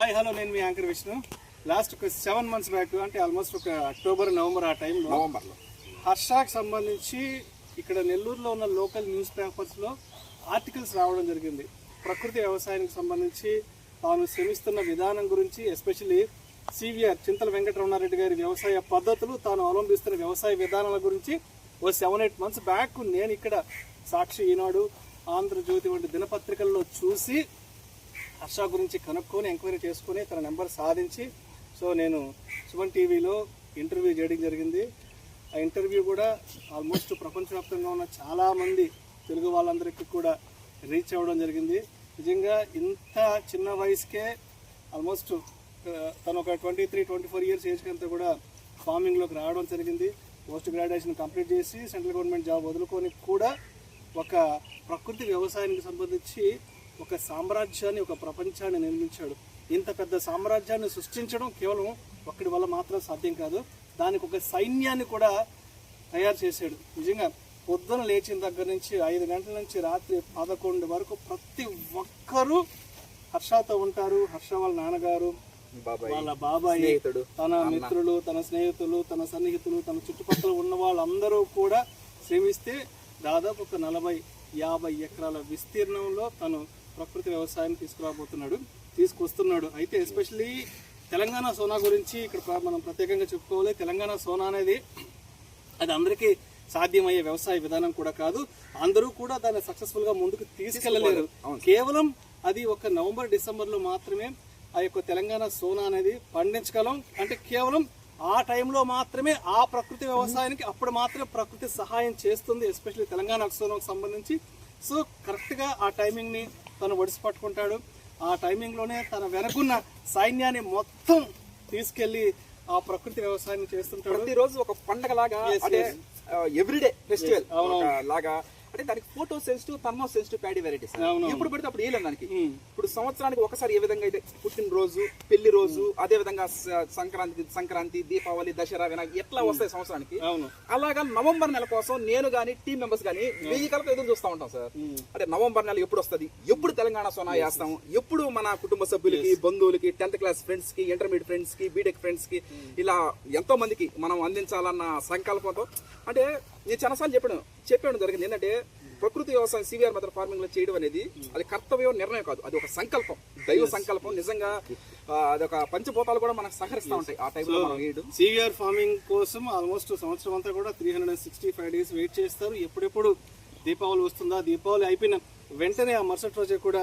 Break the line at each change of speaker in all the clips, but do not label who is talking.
Hi hello నేను మీ anchor Vishnu. Last ఒక సెవెన్ మంత్స్ బ్యాక్ అంటే ఆల్మోస్ట్ ఒక అక్టోబర్ నవంబర్ ఆ టైంలో
నవంబర్లో.
హర్షాకి సంబంధించి ఇక్కడ నెల్లూరులో ఉన్న లోకల్ న్యూస్ పేపర్స్లో ఆర్టికల్స్ రావడం జరిగింది. ప్రకృతి వ్యవసాయానికి సంబంధించి తాను శ్రమిస్తున్న విధానం గురించి ఎస్పెషల్లీ సివిఆర్ చింతల వెంకటరమణారెడ్డి గారి వ్యవసాయ పద్ధతులు తాను అవలంబిస్తున్న వ్యవసాయ విధానాల గురించి ఓ సెవెన్ ఎయిట్ మంత్స్ బ్యాక్ నేను ఇక్కడ సాక్షి ఈనాడు ఆంధ్రజ్యోతి వంటి దినపత్రికల్లో చూసి హర్ష గురించి కనుక్కొని ఎంక్వైరీ చేసుకొని తన నెంబర్ సాధించి సో నేను సుమన్ టీవీలో ఇంటర్వ్యూ చేయడం జరిగింది. ఆ ఇంటర్వ్యూ కూడా ఆల్మోస్ట్ ప్రపంచవ్యాప్తంగా ఉన్న చాలామంది తెలుగు వాళ్ళందరికీ కూడా రీచ్ అవ్వడం జరిగింది. నిజంగా ఇంత చిన్న వయసుకే ఆల్మోస్ట్ తను ఒక twenty three twenty four years ఏజ్కి అంతా కూడా ఫార్మింగ్లోకి రావడం జరిగింది. పోస్ట్ గ్రాడ్యుయేషన్ కంప్లీట్ చేసి సెంట్రల్ గవర్నమెంట్ జాబ్ వదులుకొని కూడా ఒక ప్రకృతి వ్యవసాయానికి సంబంధించి ఒక సామ్రాజ్యాన్ని ఒక ప్రపంచాన్ని నిర్మించాడు. ఇంత పెద్ద సామ్రాజ్యాన్ని సృష్టించడం కేవలం ఒక్కడి వల్ల మాత్రం సాధ్యం కాదు. దానికి ఒక సైన్యాన్ని కూడా తయారు చేశాడు. నిజంగా పొద్దున లేచిన దగ్గర నుంచి ఐదు గంటల నుంచి రాత్రి పదకొండు వరకు ప్రతి ఒక్కరూ హర్షతో ఉంటారు. హర్ష వాళ్ళ నాన్నగారు
బాబాయ్
వాళ్ళ బాబాయ్ తన మిత్రులు తన స్నేహితులు తన సన్నిహితులు తన చుట్టుపక్కల ఉన్న వాళ్ళందరూ కూడా శ్రమిస్తే దాదాపు ఒక నలభై యాభై ఎకరాల విస్తీర్ణంలో తను ప్రకృతి వ్యవసాయాన్ని తీసుకురాబోతున్నాడు తీసుకొస్తున్నాడు. అయితే ఎస్పెషల్లీ తెలంగాణ సోనా గురించి ఇక్కడ మనం ప్రత్యేకంగా చెప్పుకోవాలి. తెలంగాణ సోనా అనేది అది అందరికీ సాధ్యమయ్యే వ్యవసాయ విధానం కూడా కాదు. అందరూ కూడా దాన్ని సక్సెస్ఫుల్గా ముందుకు తీసుకెళ్ళలేరు కేవలం అది ఒక నవంబర్ డిసెంబర్లో మాత్రమే ఆ యొక్క తెలంగాణ సోనా అనేది పండించగలం. అంటే కేవలం ఆ టైంలో మాత్రమే ఆ ప్రకృతి వ్యవసాయానికి అప్పుడు మాత్రమే ప్రకృతి సహాయం చేస్తుంది ఎస్పెషల్లీ తెలంగాణ సోనాకు సంబంధించి. సో కరెక్ట్గా ఆ టైమింగ్ని తను ఒడిసి పట్టుకుంటాడు ఆ టైమింగ్లోనే తన వెనకున్న సైన్యాన్ని మొత్తం తీసుకెళ్ళి ఆ ప్రకృతి వ్యవసాయాన్ని చేస్తుంటాడు
ప్రతిరోజు ఒక పండగ లాగా
Yes,
అంటే
yes.
Everyday festival. లాగా అంటే దానికి photo sensitive thermo sensitive paddy varieties. ఎప్పుడు పడితే అప్పుడు వేయలేం దానికి. ఇప్పుడు సంవత్సరానికి ఒకసారి ఏ విధంగా అయితే పుట్టినరోజు పెళ్ళి రోజు అదే విధంగా సంక్రాంతి సంక్రాంతి దీపావళి దసరా వినాయక ఎట్లా వస్తాయి సంవత్సరానికి? అలాగా నవంబర్ నెల కోసం నేను గానీ టీం మెంబర్స్ గానీ వెయ్యి కలతో ఎదురు చూస్తా ఉంటాం సార్. అంటే నవంబర్ నెల ఎప్పుడు వస్తది? ఎప్పుడు తెలంగాణ సోనా వేస్తాం? ఎప్పుడు మన కుటుంబ సభ్యులకి బంధువులకి టెన్త్ క్లాస్ ఫ్రెండ్స్కి ఇంటర్మీడియట్ ఫ్రెండ్స్కి బీటెక్ ఫ్రెండ్స్కి ఇలా ఎంతో మందికి మనం అందించాలన్న సంకల్పంతో అంటే నేను చాలాసార్లు చెప్పాను చెప్పాను జరిగింది. ఏంటంటే ప్రకృతి వ్యవసాయం సివిఆర్ మెథడ్ ఫార్మింగ్లో చేయడం అనేది అది కర్తవ్యం నిర్ణయం కాదు. అది ఒక సంకల్పం. దైవ సంకల్పం. నిజంగా అదొక పంచభూతాలు కూడా మనకు సహకరిస్తా ఉంటాయి ఆ టైంలో మనం వేయడం.
సివిఆర్ ఫార్మింగ్ కోసం ఆల్మోస్ట్ సంవత్సరం అంతా కూడా three hundred and sixty five days wait చేస్తారు. ఎప్పుడెప్పుడు దీపావళి వస్తుందా? దీపావళి అయిపోయిన వెంటనే ఆ మరుసటి రోజే కూడా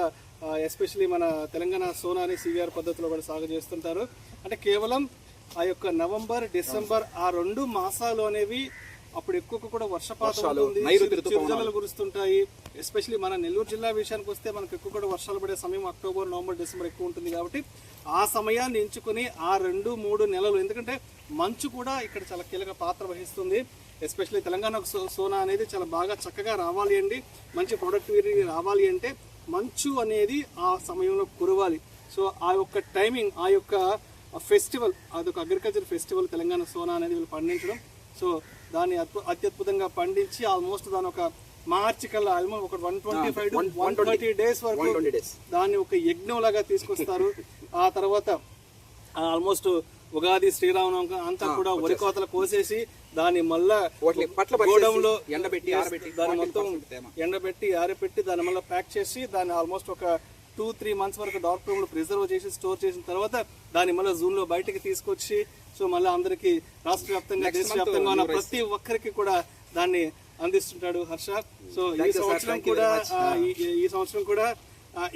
ఎస్పెషలీ మన తెలంగాణ సోనాని సివిఆర్ పద్ధతిలో కూడా సాగు చేస్తుంటారు. అంటే కేవలం ఆ యొక్క నవంబర్ డిసెంబర్ ఆ రెండు మాసాలు అనేవి అప్పుడు ఎక్కువ కూడా వర్షపాతం
వర్షాలు,
ఉంటుంది.
నైరుతి
చిరు-
ఋతుపవనాలు.
చిరుజల్లులు కురుస్తుంటాయి. ఎస్పెషలీ మన నెల్లూరు జిల్లా విషయానికి వస్తే మనకు ఎక్కువ కూడా వర్షాలు పడే సమయం అక్టోబర్ నవంబర్ డిసెంబర్ ఎక్కువ ఉంటుంది కాబట్టి ఆ సమయాన్ని ఎంచుకొని ఆ రెండు మూడు నెలలు ఎందుకంటే మంచు కూడా ఇక్కడ చాలా కీలక పాత్ర వహిస్తుంది. ఎస్పెషల్లీ తెలంగాణ సో- సోనా అనేది చాలా బాగా చక్కగా రావాలి అండి. మంచి ప్రొడక్టివిటీ రావాలి అంటే మంచు అనేది ఆ సమయంలో కురవాలి. సో ఆ యొక్క టైమింగ్ ఆ యొక్క ఫెస్టివల్ అదొక అగ్రికల్చర్ ఫెస్టివల్ తెలంగాణ సోనా అనేది వీళ్ళు పండించడం. సో దాన్ని అత్యద్భుతంగా పండించి ఆల్మోస్ట్ దాని ఒక మార్చి కల్లా ఆల్మోస్ట్ ఒక one twenty five to one twenty days వరకు
120 days.
దాన్ని ఒక యజ్ఞం లాగా తీసుకొస్తారు ఆ తర్వాత ఆల్మోస్ట్ ఉగాది శ్రీరామనవమి అంతా కూడా వరి కోతలు కోసేసి దాన్ని మళ్ళా గోడంలో
ఎండబెట్టి, ఆరబెట్టి,
దాన్ని
40%
మొత్తం. ఎండబెట్టి ఆరబెట్టి దాన్ని మళ్ళీ ప్యాక్ చేసి దాన్ని ఆల్మోస్ట్ ఒక టూ త్రీ మంత్స్ వరకు డార్క్ రూమ్లో ప్రిజర్వ్ చేసి స్టోర్ చేసిన తర్వాత దాన్ని మళ్ళీ జూన్లో బయటకి తీసుకొచ్చి సో మళ్ళీ అందరికి రాష్ట్ర వ్యాప్తంగా దేశ వ్యాప్తంగా ఉన్న ప్రతి ఒక్కరికి కూడా దాన్ని అందిస్తుంటాడు హర్ష. సో ఈ. సంవత్సరం కూడా ఈ- సంవత్సరం కూడా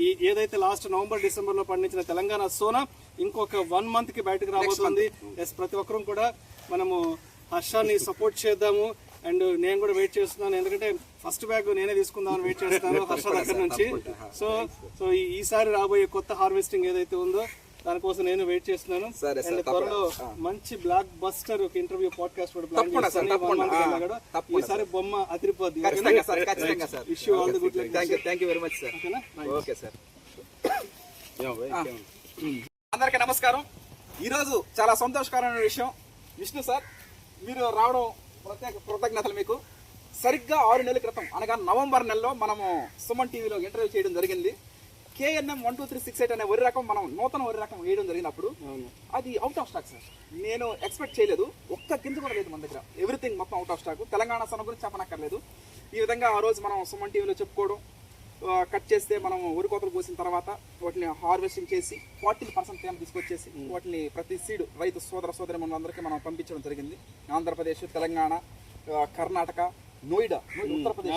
ఈ- ఏదైతే లాస్ట్ నవంబర్ డిసెంబర్లో పండించిన తెలంగాణ సోనా ఇంకొక వన్ మంత్కి బయటకు రాబోతుంది. ఎస్ ప్రతి ఒక్కరం కూడా మనము హర్షాన్ని సపోర్ట్ చేద్దాము. అండ్ నేను కూడా వెయిట్ చేస్తున్నాను. ఎందుకంటే ఫస్ట్ బ్యాగ్ నేనే తీసుకుందామని వెయిట్ చేస్తున్నాను హర్ష దగ్గర నుంచి. సో సో ఈసారి రాబోయే కొత్త హార్వెస్టింగ్ ఏదైతే ఉందో దానికోసం నేను వెయిట్ చేస్తున్నాను.
సరే,
అండ్
సరే,
త్వరలో మంచి బ్లాక్ బస్టర్ ఒక ఇంటర్వ్యూ పాడ్కాస్ట్ కూడా ప్లాన్ చేస్తాను. ఈసారి బొమ్మ అదిరిపోద్ది.
ఖచ్చితంగా సార్ ఖచ్చితంగా sir.
Wish you all the good
thank you thank you very much sir
ఓకేనా?
ఓకే సార్ అందరికీ నమస్కారం. ఈరోజు చాలా సంతోషకరమైన విషయం. విష్ణు సార్ మీరు రావడం ప్రత్యేక కృతజ్ఞతలు మీకు. సరిగ్గా ఆరు నెలల క్రితం అనగా నవంబర్ నెలలో మనము సుమన్ టీవీలో ఇంటర్వ్యూ చేయడం జరిగింది. KNM one two three six eight అనే వరి రకం మనం నూతన వరి రకం వేయడం జరిగినప్పుడు అది అవుట్ ఆఫ్ స్టాక్ సార్ నేను ఎక్స్పెక్ట్ చేయలేదు. ఒక్క గింజ కూడా లేదు మన దగ్గర. ఎవ్రీథింగ్ మొత్తం అవుట్ ఆఫ్ స్టాక్ తెలంగాణ సన్న గురించి చెప్పనక్కర్లేదు. ఈ విధంగా ఆ రోజు మనం సుమన్ టీవీలో చెప్పుకోవడం కట్ చేస్తే మనం ఉరి కోతలు కోసిన తర్వాత వాటిని హార్వెస్టింగ్ చేసి ఫార్టీ పర్సెంట్ తేమ తీసుకొచ్చేసి వాటిని ప్రతి సీడ్ రైతు సోదర సోదరి మనందరికీ మనం పంపించడం జరిగింది. ఆంధ్రప్రదేశ్ తెలంగాణ కర్ణాటక నోయిడా ఉత్తరప్రదేశ్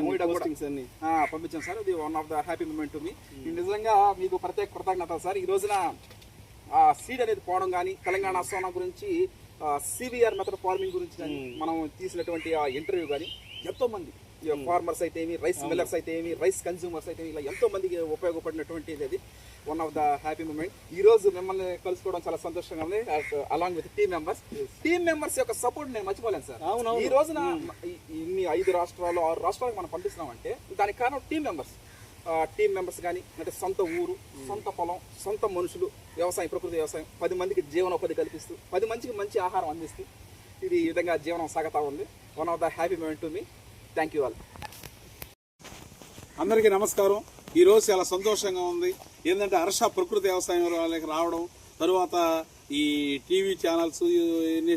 నోయిడా
అన్ని.
ఆ, పంపించాం సార్. ఇది one of the happy moment మీ నిజంగా మీకు ప్రత్యేక కృతజ్ఞతలు సార్. ఈ రోజున ఆ సీడ్ అనేది పోవడం కానీ తెలంగాణ సోనా గురించి సివిఆర్ మెథడ్ ఫార్మింగ్ గురించి కానీ మనం తీసినటువంటి ఆ ఇంటర్వ్యూ కానీ ఎంతో మంది ఫార్మర్స్ అయితే ఏమి రైస్ మిల్లర్స్ అయితే ఏమి రైస్ కన్స్యూమర్స్ అయితే ఇలా ఎంతో మందికి ఉపయోగపడినటువంటిది అది. One of the happy moment ఈ రోజు మిమ్మల్ని కలుసుకోవడం చాలా సంతోషంగా ఉంది along with team members team members యొక్క సపోర్ట్ నేను మర్చిపోలేను సార్. ఈ రోజున ఈ- ఇన్ని ఐదు రాష్ట్రాలు ఆరు రాష్ట్రాలకు మనం పంపిస్తున్నాం అంటే దానికి కారణం టీం మెంబర్స్ టీం మెంబర్స్ కానీ అంటే సొంత ఊరు సొంత పొలం సొంత మనుషులు వ్యవసాయం ప్రకృతి వ్యవసాయం పది మందికి జీవనోపాధి కల్పిస్తూ పది మందికి మంచి ఆహారం అందిస్తూ ఇది ఈ విధంగా జీవనం సాగుతా ఉంది. One of the happy moment to me thank you all
అందరికీ నమస్కారం. ఈ రోజు చాలా సంతోషంగా ఉంది. ఏంటంటే హర్ష ప్రకృతి వ్యవసాయం రావడం తరువాత ఈ టీవీ ఛానల్స్ ఎన్ని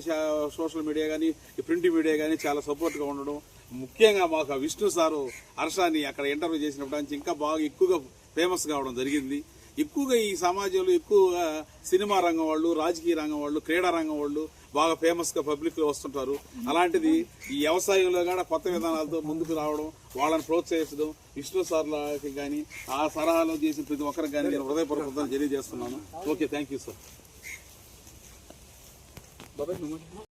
సోషల్ మీడియా కానీ ఈ ప్రింట్ మీడియా కానీ చాలా సపోర్ట్గా ఉండడం. ముఖ్యంగా మాకు విష్ణు సారు హర్షాని అక్కడ ఇంటర్వ్యూ చేసినప్పుడు నుంచి ఇంకా బాగా ఎక్కువగా ఫేమస్ కావడం జరిగింది. ఎక్కువగా ఈ సమాజంలో ఎక్కువగా సినిమా రంగం వాళ్ళు రాజకీయ రంగం వాళ్ళు క్రీడా రంగం వాళ్ళు బాగా ఫేమస్గా పబ్లిక్లో వస్తుంటారు. అలాంటిది ఈ వ్యవసాయంలో కూడా కొత్త విధానాలతో ముందుకు రావడం వాళ్ళని ప్రోత్సహించడం విష్ణు సార్లకి కానీ ఆ సలహాలో చేసిన ప్రతి ఒక్కరికి కానీ నేను హృదయపూర్వకంగా తెలియజేస్తున్నాను. Okay thank you sir